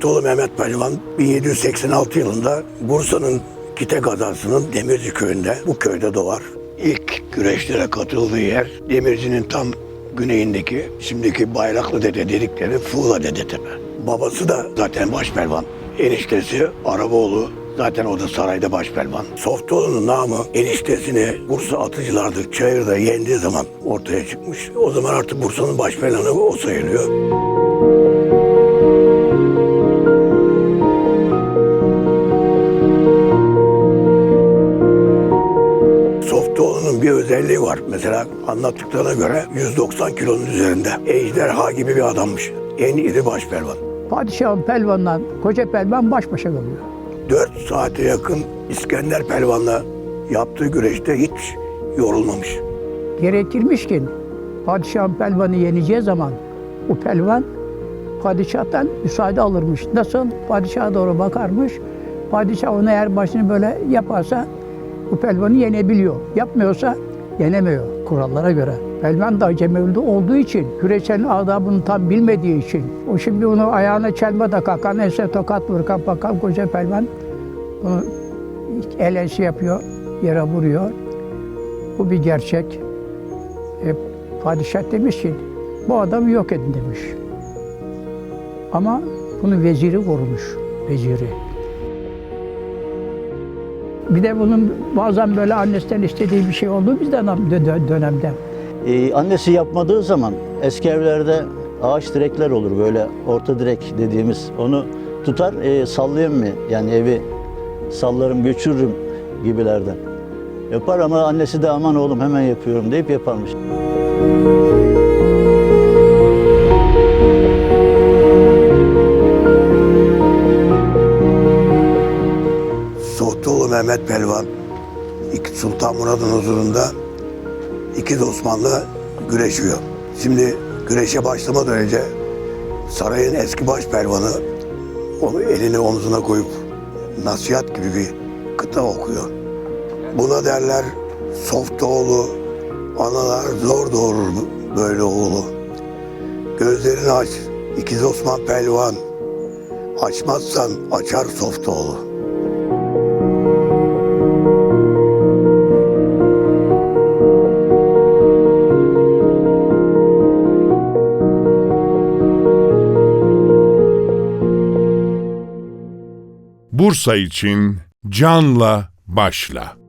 Softoğlu Mehmet Pehlivan 1786 yılında Bursa'nın Kite kazasının Demirci köyünde, bu köyde doğar. İlk güreşlere katıldığı yer Demirci'nin tam güneyindeki, şimdiki Bayraklı Dede dedikleri Fuğla Dede Tepe. Babası da zaten başpelvan. Eniştesi Araboğlu Zaten o da sarayda başpelvan. Softoğlu'nun namı eniştesini Bursa atıcılardı çayırda yendiği zaman ortaya çıkmış. O zaman artık Bursa'nın başpelvanı o sayılıyor. Softoğlu'nun bir özelliği var. Mesela anlattıklarına göre 190 kilonun üzerinde. Ejderha gibi bir adammış. En iri başpelvan. Padişahın pelvanla koca pelvan baş başa kalıyor. 4 saate yakın İskender Pelvan'la yaptığı güreşte hiç yorulmamış. Gerekirmiş ki padişahın pelvanı yeneceği zaman o pelvan padişahtan müsaade alırmış. Nasıl? Padişaha doğru bakarmış. Padişah onu eğer başını böyle yaparsa bu pelvanı yenebiliyor. Yapmıyorsa yenemiyor kurallara göre. Pelvan da acemevli olduğu için, güreşenin adabını tam bilmediği için, o şimdi onu ayağına çelme takar, kanese tokat vurur, bakan koca pelvan bunu el ensi yapıyor, yere vuruyor. Bu bir gerçek. E, padişah demiş ki, bu adamı yok edin demiş. Ama bunu veziri vurmuş, veziri. Bir de bunun bazen böyle annesinden istediği bir şey oldu bizden dö- dönemde. Ee, annesi yapmadığı zaman eski evlerde ağaç direkler olur böyle orta direk dediğimiz. Onu tutar e, sallayayım mı? Yani evi sallarım göçürürüm gibilerden. Yapar ama annesi de aman oğlum hemen yapıyorum deyip yaparmış. Sohtoğlu Mehmet Pelvan, iki Sultan Murad'ın huzurunda ikiz Osmanlı güreşiyor. Şimdi güreşe başlamadan önce sarayın eski başpelvanı onu elini omzuna koyup nasihat gibi bir kıta okuyor. Buna derler Softoğlu, analar zor doğurur böyle oğlu. Gözlerini aç, ikiz Osman Pelvan. Açmazsan açar Softoğlu. Bursa için canla başla.